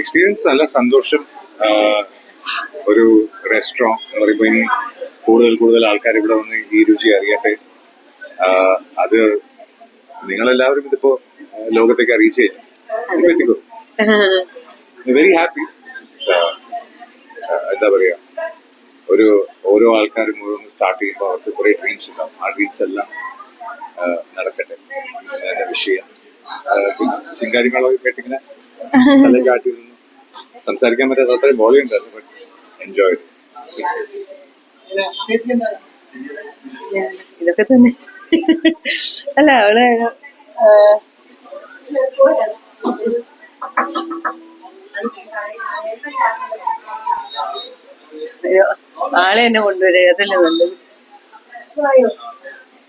Experience നല്ല സന്തോഷം. ഒരു റെസ്റ്റോറന്റ് എന്ന് പറയുമ്പോൾ ഇനി കൂടുതൽ കൂടുതൽ ആൾക്കാർ ഇവിടെ വന്ന് ഈ രുചി അറിയട്ടെ. അത് നിങ്ങളെല്ലാവരും ഇതിപ്പോ ലോകത്തേക്ക് അറിയിച്ചു? കഴിഞ്ഞു വെരി ഹാപ്പി എന്താ പറയാ? ഒരു ഓരോ ആൾക്കാരും ഓരോന്ന് സ്റ്റാർട്ട് ചെയ്യുമ്പോൾ അവർക്ക് കുറെ ഡ്രീംസ് ഉണ്ടാവും. ആ ഡ്രീംസ് എല്ലാം നടക്കട്ടെ. വിഷയം. ചിങ്കാരി കേട്ടിങ്ങനെ സംസാരിക്കാൻ പറ്റാത്ത അത്രയും ബോളി ഉണ്ടായിരുന്നു ബട്ട് ഇതൊക്കെ തന്നെ. അല്ല അവൾ ആളെ എന്നെ കൊണ്ടുവരിക അതല്ലേ നല്ലത്?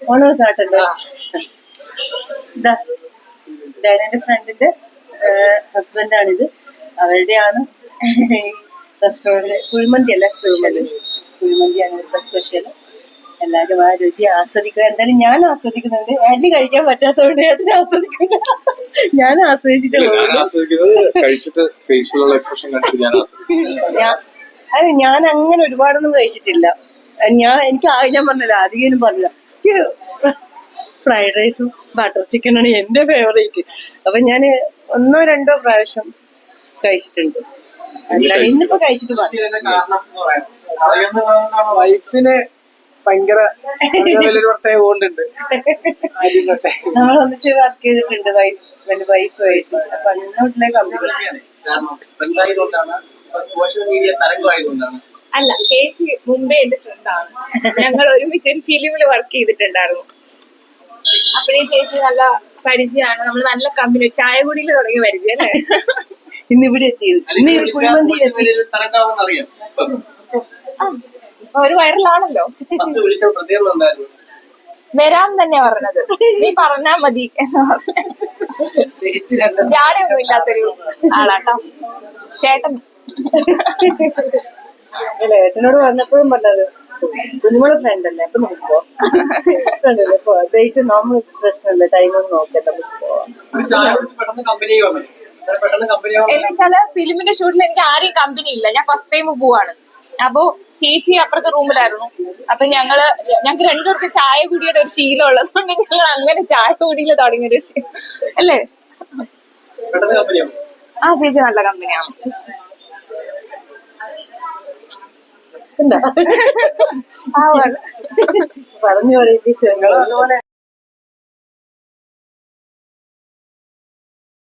ഓണോ കാട്ടല്ലോ ഇതാ ഇതാണ് എന്റെ ഫ്രണ്ടിന്റെ ഹസ്ബൻഡാണിത്. അവരുടെയാണ് റെസ്റ്റോറന്റ് കുഴിമന്തി അല്ല സ്പെഷ്യൽ കുഴിമന്തിയാണ് ഇവിടുത്തെ സ്പെഷ്യൽ എല്ലാവരും ആ രുചി ആസ്വദിക്കുക. എന്തായാലും ഞാൻ ആസ്വദിക്കുന്നുണ്ട്. ആന്റി കഴിക്കാൻ പറ്റാത്തതുകൊണ്ട് അതിന് ആസ്വദിക്കില്ല. ഞാൻ ആസ്വദിച്ചിട്ടേ ഞാൻ ഉള്ളൂ കഴിച്ചിട്ട് ഫേസിലുള്ള എക്സ്പ്രഷൻ കണ്ടിട്ട് ഞാൻ ആസ്വദിക്കും ഞാൻ അല്ല ഞാൻ അങ്ങനെ ഒരുപാടൊന്നും കഴിച്ചിട്ടില്ല. ഞാൻ എനിക്ക് ആ ഞാൻ പറഞ്ഞില്ല അധികം പറഞ്ഞില്ല. എനിക്ക് ഫ്രൈഡ് റൈസും ബട്ടർ ചിക്കനാണ് എന്റെ ഫേവറേറ്റ് അപ്പൊ ഞാൻ ഒന്നോ രണ്ടോ പ്രാവശ്യം കഴിച്ചിട്ടുണ്ട്. അല്ലാണ്ട് ഇന്നിപ്പോ കഴിച്ചിട്ട് പറഞ്ഞു വൈഫിന് ഭയങ്കര വലിയൊരു പ്രത്യേക നമ്മൾ ഒന്നിച്ച് വർക്ക് ചെയ്തിട്ടുണ്ട് വൈഫ് വൈഫ് വൈഫ് അപ്പൊ ബന്ധമായതുകൊണ്ടാണ് സോഷ്യൽ മീഡിയ തരംഗമായതുകൊണ്ടാണ്. അല്ല ചേച്ചി മുമ്പേ എന്റെ ഫ്രണ്ടാണ് ഞങ്ങൾ ഒരുമിച്ച് ഒരു ഫിലിമിൽ വർക്ക് ചെയ്തിട്ടുണ്ടായിരുന്നു. അപ്പോഴേ ചേച്ചി നല്ല പരിചയമാണ്. നമ്മൾ നല്ല കമ്പനി ചായ കുടിയിൽ തുടങ്ങി പരിചയം അല്ലേ? ഇന്ന് ഇവിടെ എത്തിയത് ഇന്ന് കുഴിമന്തി ഒരു വൈറലാണല്ലോ. വരാൻ തന്നെ പറഞ്ഞത്. നീ പറഞ്ഞാ മതി എന്ന് പറഞ്ഞു. ചാടൊന്നും ജാടയൊന്നും ഇല്ലാത്തൊരു ആളാട്ടോ. ചേട്ടൻ. ചേട്ടനോട് വന്നപ്പോഴും പറഞ്ഞപ്പോഴും പറഞ്ഞത് കുഞ്ഞുമോളെ ഫ്രണ്ട് അല്ലേ? അപ്പൊ നമുക്ക് പോവാം ഫ്രണ്ടല്ലേ പോവാം ഡേറ്റ് നോർമൽ പ്രശ്നമല്ല. ടൈം നോക്കണ്ട. നമുക്ക് പോവാം ഒരു ചായ കുടിച്ച് പെട്ടെന്ന് കമ്പനി വന്നു. അങ്ങനെ പെട്ടെന്ന് എന്ന് വെച്ചാൽ ഫിലിമിന്റെ ഷൂട്ടിൽ എനിക്ക് ആരെയും കമ്പനി ഇല്ല. ഞാൻ ഫസ്റ്റ് ടൈം പോവാണ്. അപ്പോ ചേച്ചി അപ്പുറത്തെ റൂമിലായിരുന്നു. അപ്പൊ ഞങ്ങൾ ഞങ്ങൾക്ക് രണ്ടുപേർക്ക് ചായ കുടിയുടെ ഒരു ശീലം ഉള്ളതുകൊണ്ട് ഞങ്ങൾ അങ്ങനെ ചായ കുടിയിൽ തുടങ്ങിയ ഒരു ശീലം അല്ലേ ആ ചേച്ചി നല്ല കമ്പനിയാണ് പാവാണ് പറഞ്ഞു പറയിപ്പിച്ചു അതുപോലെ